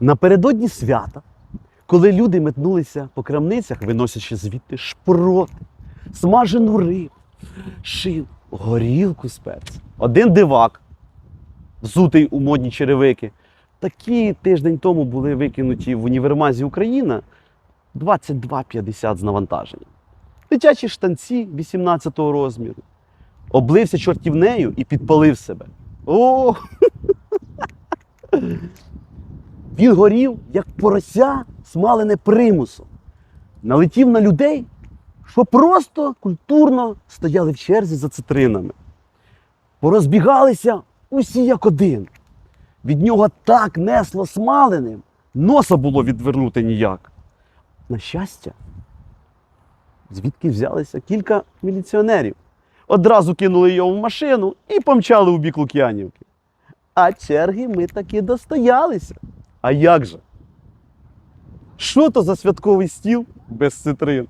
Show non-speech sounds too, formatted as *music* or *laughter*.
Напередодні свята, коли люди метнулися по крамницях, виносячи звідти шпроти, смажену рибу, шин, горілку перцем. Один дивак, взутий у модні черевики, такі тиждень тому були викинуті в універмазі Україна 22,50 з навантаженням. Дитячі штанці 18-го розміру. Облився чортівнею і підпалив себе. О! *laughs* Він горів, як порося, смалене примусом. Налетів на людей, що просто культурно стояли в черзі за цитринами. Порозбігалися усі як один. Від нього так несло смаленим, носа було відвернути ніяк. На щастя, звідки взялися кілька міліціонерів. Одразу кинули його в машину і помчали у бік Лук'янівки. А черги ми таки достоялися. А як же? Що то за святковий стіл без цитрин?